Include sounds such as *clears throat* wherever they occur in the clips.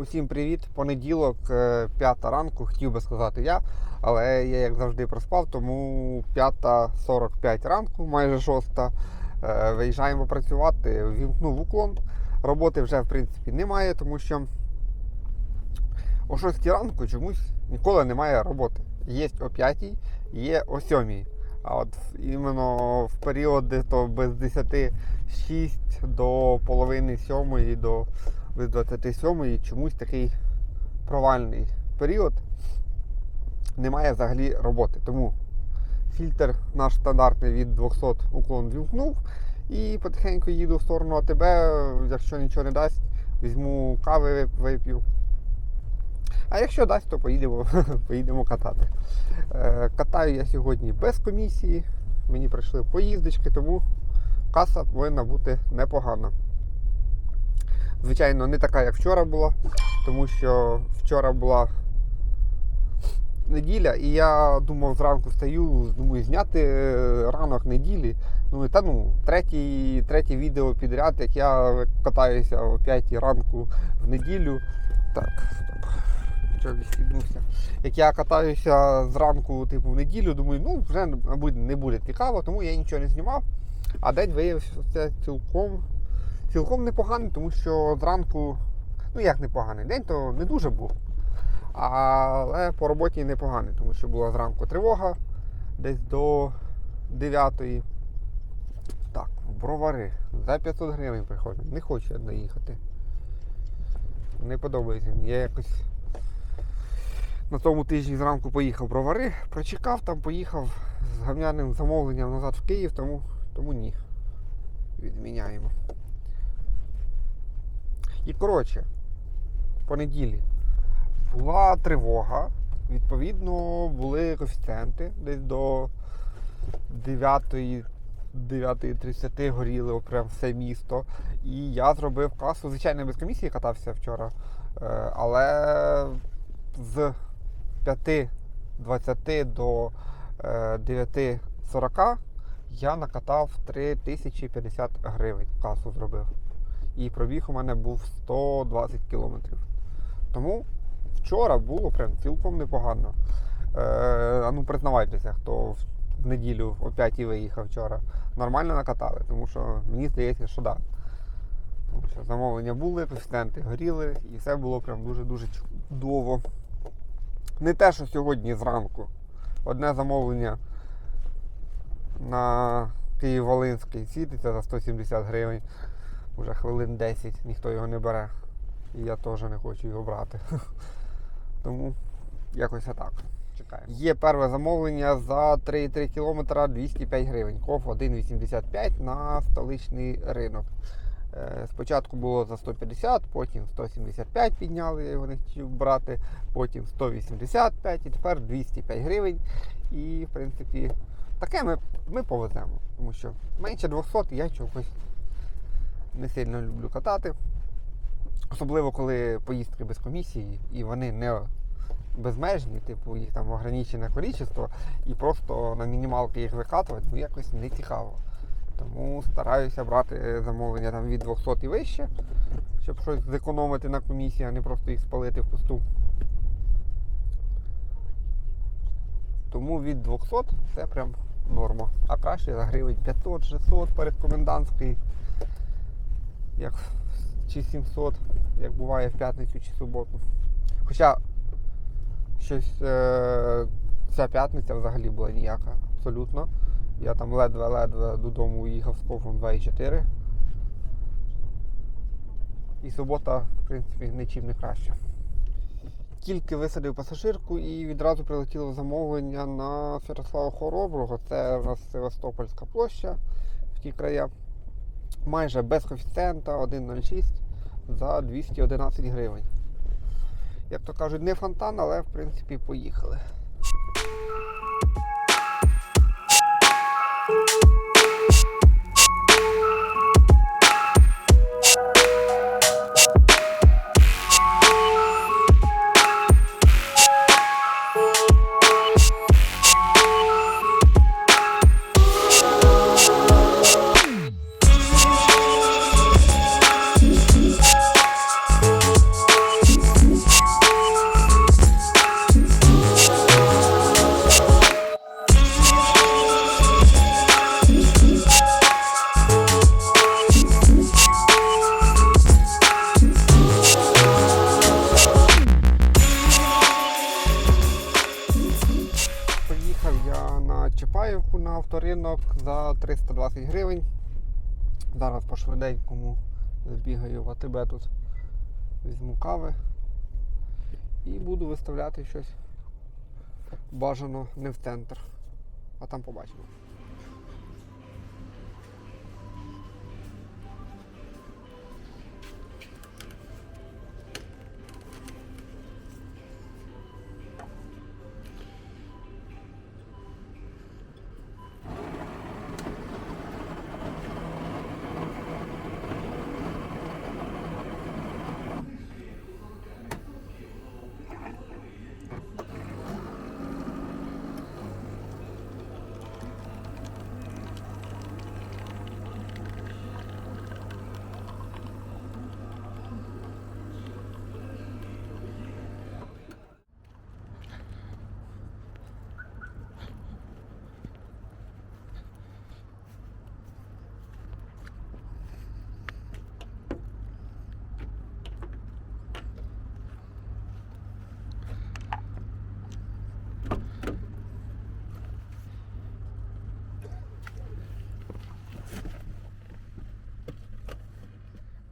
Усім привіт! Понеділок, е, п'ята ранку, хотів би сказати я, але я як завжди проспав, тому 5.45 ранку, майже 6. е, Виїжджаємо працювати, вімкнув уклон. Роботи вже в принципі немає, тому що о 6 ранку чомусь ніколи немає роботи. Є о 5, є о 7. А от іменно в період десь то без 10 6 до половини 7 до без 27 чомусь такий провальний період. Немає взагалі роботи. Тому фільтр наш стандартний від 200 уклон вімкнув і потихеньку їду в сторону АТБ. Якщо нічого не дасть, візьму кави вип'ю. А якщо дасть, то поїдемо, *laughs* поїдемо катати. Е, Катаю я сьогодні без комісії. Мені прийшли поїздочки, тому каса повинна бути непогана. Звичайно, не така, як вчора була, тому що вчора була неділя, і я думав, зранку встаю, думаю, зняти е, ранок неділі. Ну і та ну, третє, третє відео підряд, як я катаюся о 5 ранку в неділю. Так, стоп. Як я катаюся зранку, типу, в неділю, думаю, ну вже мабуть не буде цікаво, тому я нічого не знімав. А день виявився цілком цілком непоганий, тому що зранку, ну як непоганий, день то не дуже був. Але по роботі непоганий, тому що була зранку тривога десь до 9. Так, бровари. За 500 гривень приходить. Не хочу я доїхати. Не подобається мені. Я якось на тому тижні зранку поїхав в бровари, прочекав там, поїхав з гавняним замовленням назад в Київ, тому, тому ні. Відміняємо. І коротше, в понеділі була тривога. Відповідно, були коефіцієнти десь до 9 9.30 горіло прям все місто. І я зробив касу. Звичайно, без комісії катався вчора. е, Але з 5.20 до е, 9.40 я накатав 3050 гривень. Касу зробив. І пробіг у мене був 120 кілометрів. Тому вчора було прям цілком непогано. Е, ну признавайтеся, хто в- неділю о 5 виїхав вчора. Нормально накатали, тому що мені здається, що так. Да. Що замовлення були, коефіцієнти горіли, і все було прям дуже-дуже чудово. Не те, що сьогодні зранку. Одне замовлення на Київ-Волинський світиться за 170 гривень. Уже хвилин 10 ніхто його не бере. І я теж не хочу його брати. *laughs* Тому якось так. Чекаємо. Є перше замовлення за 3,3 км 205 гривень. Ков 1,85 на столичний ринок. Е, Спочатку було за 150, потім 175 підняли, я його не хотів брати, потім 185 і тепер 205 гривень. І в принципі таке ми, ми повеземо, тому що менше 200 я чогось не сильно люблю катати. Особливо, коли поїздки без комісії і вони не безмежні, типу їх там ограничене кількість, і просто на мінімалки їх викатувати, ну якось не цікаво. Тому стараюся брати замовлення там від 200 і вище, щоб щось зекономити на комісії, а не просто їх спалити в пусту. Тому від 200 це прям норма. А краще за гривень 500-600 перед комендантською як чи 700, як буває в п'ятницю чи суботу. Хоча щось е, ця п'ятниця взагалі була ніяка, абсолютно. Я там ледве-ледве додому уїхав з кофом 2,4. І субота, в принципі, нічим не краще. Тільки висадив пасажирку і відразу прилетіло замовлення на Святослава Хороброго. Це у нас Севастопольська площа в ті края майже без коефіцієнта 1,06 за 211 гривень. Як то кажуть, не фонтан, але в принципі поїхали. Швиденькому збігаю в АТБ тут. Візьму кави і буду виставляти щось бажано не в центр. А там побачимо.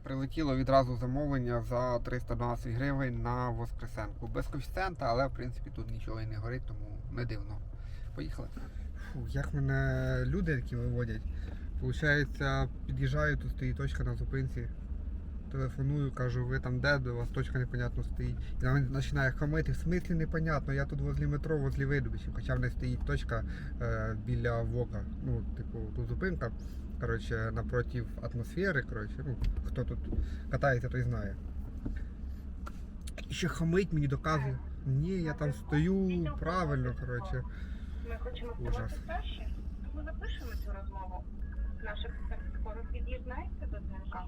Прилетіло відразу замовлення за 312 гривень на Воскресенку. Без коефіцієнта, але в принципі тут нічого і не горить, тому не дивно. Поїхали. Фу, як мене люди які виводять. Получається, під'їжджаю, тут стоїть точка на зупинці. Телефоную, кажу, ви там де, до вас точка непонятно стоїть. І він починає хамити, в смислі непонятно, я тут возле метро, возле видобичів, хоча в неї стоїть точка е, біля ВОКа. Ну, типу, тут зупинка. Коротше, напротив атмосфери, короче, ну, хто тут катається, той знає. І ще хамить мені доказує. Ні, я там стою правильно, короче. Ми хочемо Ужас. старші, тому запишемо цю розмову. Наш скоро під'єднається до дзвінка.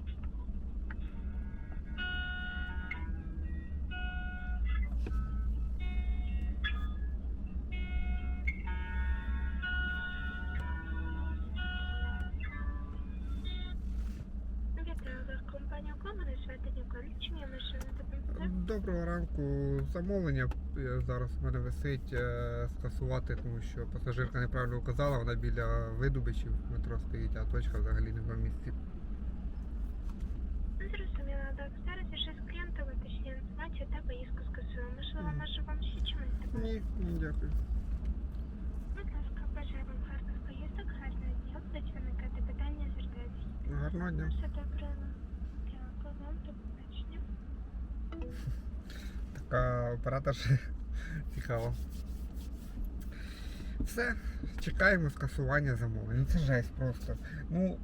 Доброго ранку. Замовлення е, зараз в мене висить е, скасувати, тому що пасажирка неправильно указала, вона біля видобичів метро стоїть, а точка взагалі не в місці. Зрозуміло, так. Зараз я ще з клієнтом уточнюю інформацію та поїздку скасую. Можливо, може вам ще чимось допомогти? Ні, ні, дякую. Будь ласка, бажаю вам гарних поїздок, гарного дня. Будуть виникати питання, звертайтеся. Гарного дня. Все добре. Дякую вам, до побачення. *laughs* Така операторша *laughs* цікаво. Все, чекаємо скасування замовлень. Ну, Це жесть просто. Ну,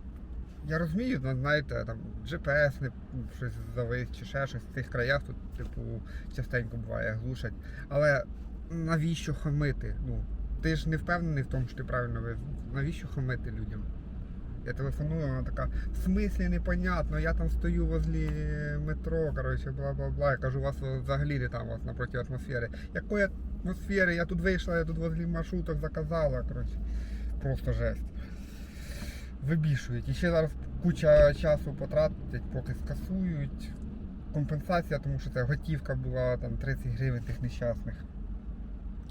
я розумію, ну, знаєте, там GPS не щось завис чи ще щось в цих краях тут, типу, частенько буває, глушать. Але навіщо хамити? Ну, ти ж не впевнений в тому, що ти правильно визнав. Навіщо хамити людям? Я телефоную, вона така, в смислі непонятно, я там стою возле метро, коротше, бла-бла-бла. Я кажу, у вас взагалі не там, у вас напроти атмосфери. Якої атмосфери? Я тут вийшла, я тут возле маршруток заказала, коротше. Просто жесть. Вибішують. І ще зараз куча часу потратять, поки скасують. Компенсація, тому що це готівка була там 30 гривень тих нещасних.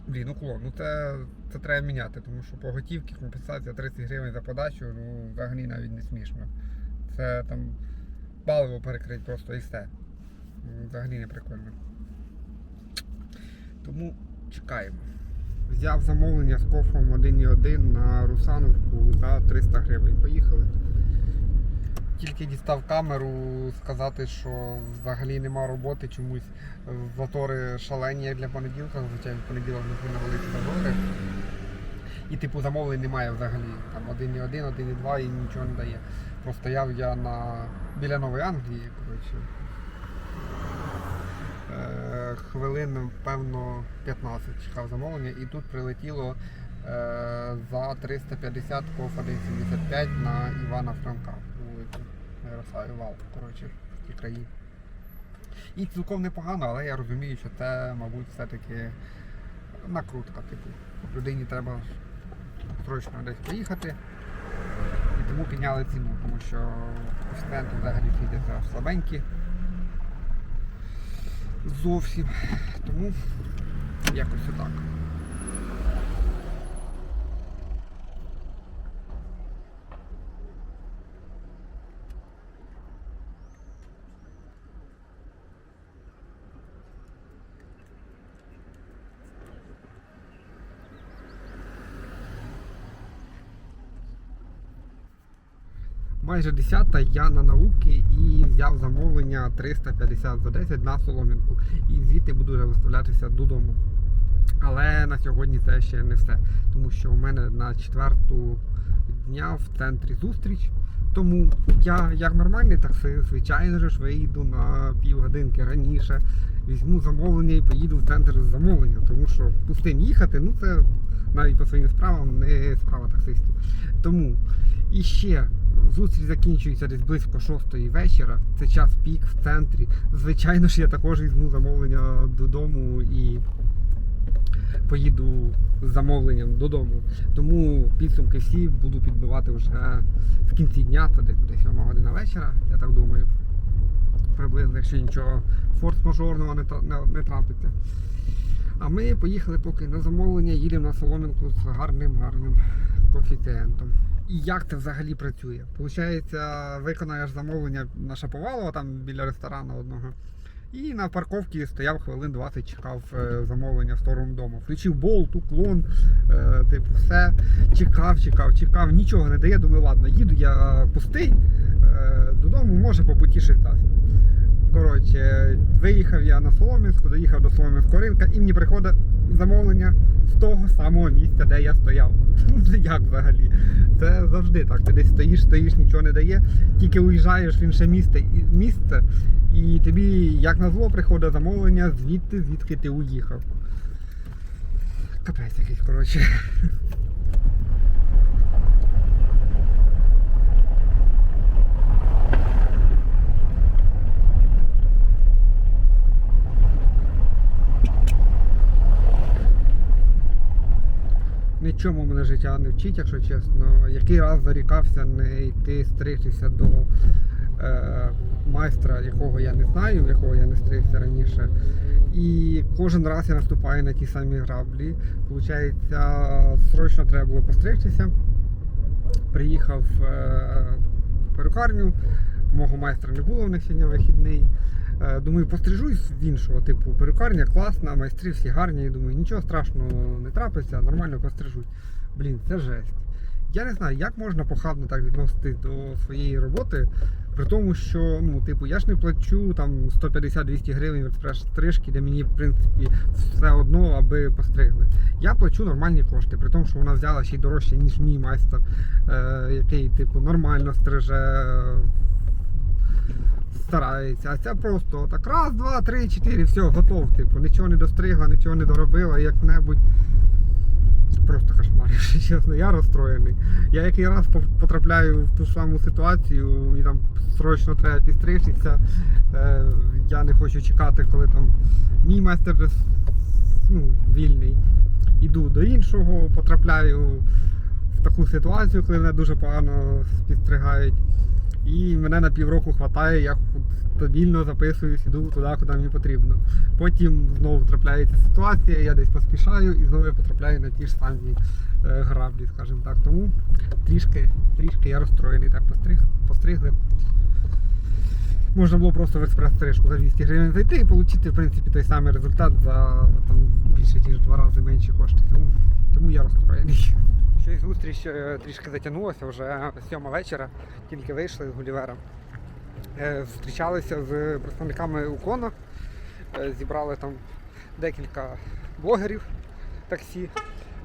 Блін, уклон, ну це, це треба міняти, тому що по готівці компенсація 30 гривень за подачу, ну взагалі навіть не смішно. Це там паливо перекрить просто і все. Ну, Взагалі не прикольно. Тому чекаємо. Взяв замовлення з кофом 1,1 на Русановку за 300 гривень. Поїхали. Тільки дістав камеру сказати, що взагалі нема роботи чомусь. Затори шалені як для понеділка, звичайно, в понеділок не повинні великі затори. І типу замовлень немає взагалі. Там 1,1, 1,2 і нічого не дає. Простояв я на біля Нової Англії, коротше. Е, хвилин, певно, 15 чекав замовлення, і тут прилетіло е, за 350 кофа 75 на Івана Франка. Вулицю коротше, ті краї. І цілком непогано, але я розумію, що це, мабуть, все-таки накрутка. Типу, людині треба срочно десь поїхати. І тому підняли ціну, тому що коефіцієнти взагалі сидяться слабенькі. Зовсім. Тому якось отак. Майже 10 я на науки і взяв замовлення 350 за 10 на соломінку. І звідти буду вже виставлятися додому. Але на сьогодні це ще не все. Тому що у мене на четверту дня в центрі зустріч. Тому я, як нормальний таксист, звичайно ж, вийду на півгодинки раніше, візьму замовлення і поїду в центр з замовлення, тому що пустим їхати, ну це навіть по своїм справам не справа таксистів. Тому і ще зустріч закінчується десь близько 6 вечора. Це час пік в центрі. Звичайно ж, я також візьму замовлення додому і поїду з замовленням додому. Тому підсумки всі буду підбивати вже в кінці дня, то десь буде 7 година вечора, я так думаю. Приблизно, якщо нічого форс-мажорного не, трапиться. А ми поїхали поки на замовлення, їдемо на соломінку з гарним гарним коефіцієнтом. І як це взагалі працює? Получається, виконаєш замовлення на Шаповалова, там біля ресторану одного. І на парковці стояв хвилин 20, чекав е, замовлення в сторону дому. Включив болт, уклон, е, типу, все. Чекав, чекав, чекав, нічого не дає. Думаю, ладно, їду я пустий е, додому, може по дасть. Коротше, виїхав я на Солом'янську, доїхав до Солом'янського ринка і мені приходить замовлення з того самого місця, де я стояв. *laughs* Це як взагалі? Це завжди так. Ти десь стоїш, стоїш, нічого не дає, тільки уїжджаєш в інше місце, місце, і тобі, як на зло, приходить замовлення звідти, звідки ти уїхав. Капець якийсь, коротше. *laughs* Нічому мене життя не вчить, якщо чесно. Який раз зарікався не йти стригтися до е, майстра, якого я не знаю, якого я не стригся раніше. І кожен раз я наступаю на ті самі граблі. Получається, срочно треба було постригтися. Приїхав е, в перукарню, мого майстра не було в них сьогодні вихідний. Е, Думаю, пострижусь в іншого типу перукарня класна, майстри всі гарні. Думаю, нічого страшного не трапиться, нормально пострижусь. Блін, це жесть. Я не знаю, як можна похабно так відноситись до своєї роботи, при тому, що ну, типу, я ж не плачу там 150-200 гривень від стрижки, де мені, в принципі, все одно, аби постригли. Я плачу нормальні кошти, при тому, що вона взяла ще й дорожче, ніж мій майстер, е, який, типу, нормально стриже старається. А ця просто так раз, два, три, чотири, все, готов. Типу, нічого не достригла, нічого не доробила, як-небудь. Просто кошмар, *laughs* якщо чесно, я розстроєний. Я який раз потрапляю в ту саму ситуацію, мені там срочно треба підстригтися. Е, я не хочу чекати, коли там мій майстер ну, вільний. Іду до іншого, потрапляю в таку ситуацію, коли мене дуже погано підстригають. І мене на півроку хватає, я стабільно записуюсь, іду туди, куди мені потрібно. Потім знову трапляється ситуація, я десь поспішаю і знову я потрапляю на ті ж самі е, граблі, скажімо так. Тому трішки, трішки я розстроєний. Так постриг, постригли. Можна було просто в експрес-стрижку за 200 гривень зайти і отримати, в принципі, той самий результат за там, більше ніж два рази менші кошти. Тому, тому я розстроєний. Щось зустріч е, трішки затягнулася, вже сьома вечора, тільки вийшли з Гулівера. Е, Зустрічалися з представниками Уклона, е, зібрали там декілька блогерів таксі,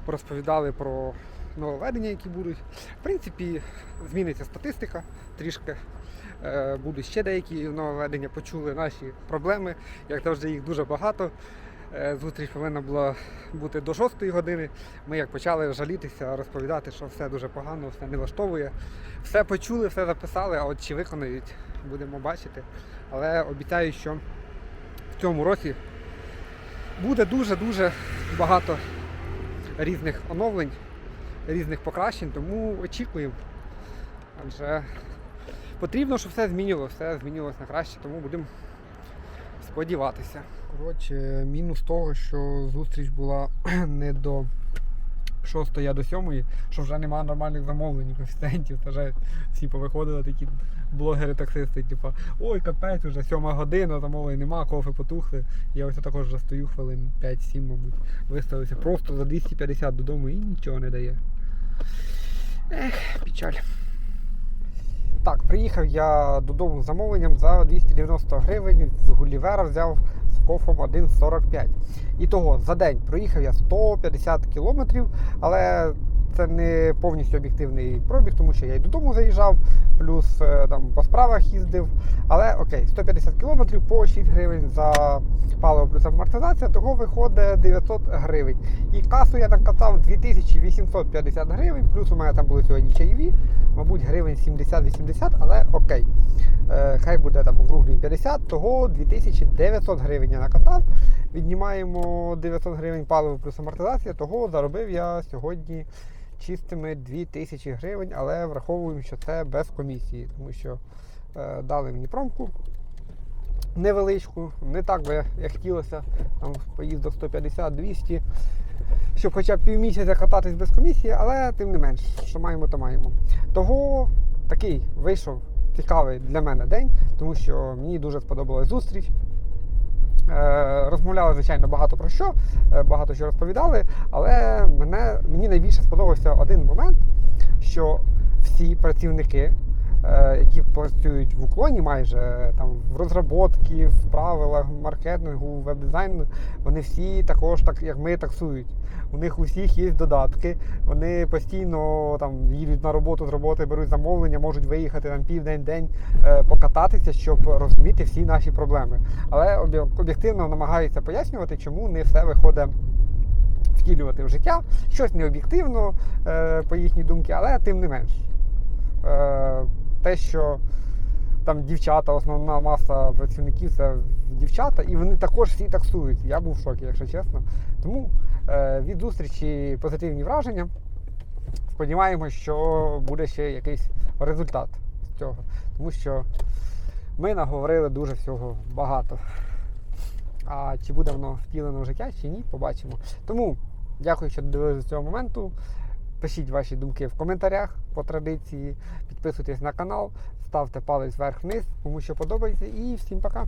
розповідали про нововведення, які будуть. В принципі, зміниться статистика трішки. Будуть ще деякі нововведення, почули наші проблеми. Як завжди, їх дуже багато. Е, Зустріч повинна була бути до 6 години. Ми як почали жалітися, розповідати, що все дуже погано, все не влаштовує. Все почули, все записали, а от чи виконають, будемо бачити. Але обіцяю, що в цьому році буде дуже-дуже багато різних оновлень, різних покращень, тому очікуємо. Адже потрібно, щоб все змінилося, все змінилось на краще, тому будемо сподіватися. Коротше, мінус того, що зустріч була *clears throat* не до 6 а до 7, що вже немає нормальних замовлень, коефіцієнтів. Та вже всі повиходили такі блогери-таксисти, типу, ой, капець, вже 7 година, замовлень нема, кофе потухли. Я ось також вже стою хвилин 5-7, мабуть. Виставився просто за 250 додому і нічого не дає. Ех, печаль. Так, приїхав я додому з замовленням за 290 гривень. З Гулівера взяв з кофом 1,45. І того за день проїхав я 150 кілометрів, але це не повністю об'єктивний пробіг, тому що я і додому заїжджав, плюс е, там по справах їздив. Але окей, 150 кілометрів по 6 гривень за паливо плюс амортизація, того виходить 900 гривень. І касу я накатав 2850 гривень, плюс у мене там були сьогодні чайові, мабуть, гривень 70-80, але окей. Е, хай буде там округлі 50, того 2900 гривень я накатав. Віднімаємо 900 гривень паливо плюс амортизація, того заробив я сьогодні чистими 2000 гривень, але враховуємо, що це без комісії, тому що е, дали мені промку невеличку, не так би як хотілося, там поїздок 150-200, щоб хоча б півмісяця кататись без комісії, але тим не менш, що маємо, то маємо. Того такий вийшов цікавий для мене день, тому що мені дуже сподобалась зустріч. Е, Розмовляли, звичайно, багато про що, е, багато що розповідали, але мене, мені найбільше сподобався один момент, що всі працівники, які працюють в уклоні майже е, там в розробці, в правилах маркетингу, веб-дизайну, вони всі також, так як ми, таксують. У них у всіх є додатки, вони постійно там їдуть на роботу з роботи, беруть замовлення, можуть виїхати там південь-день е, покататися, щоб розуміти всі наші проблеми. Але об'єктивно намагаються пояснювати, чому не все виходить втілювати в життя. Щось не об'єктивно, е, по їхній думці, але тим не менш. Те, що там дівчата, основна маса працівників це дівчата, і вони також всі таксують. Я був в шокі, якщо чесно. Тому е, від зустрічі позитивні враження. Сподіваємось, що буде ще якийсь результат з цього. Тому що ми наговорили дуже всього багато. А чи буде воно втілено в життя, чи ні, побачимо. Тому дякую, що додивилися до цього моменту. Пишіть ваші думки в коментарях по традиції, підписуйтесь на канал, ставте палець вверх-вниз, кому що подобається, і всім пока.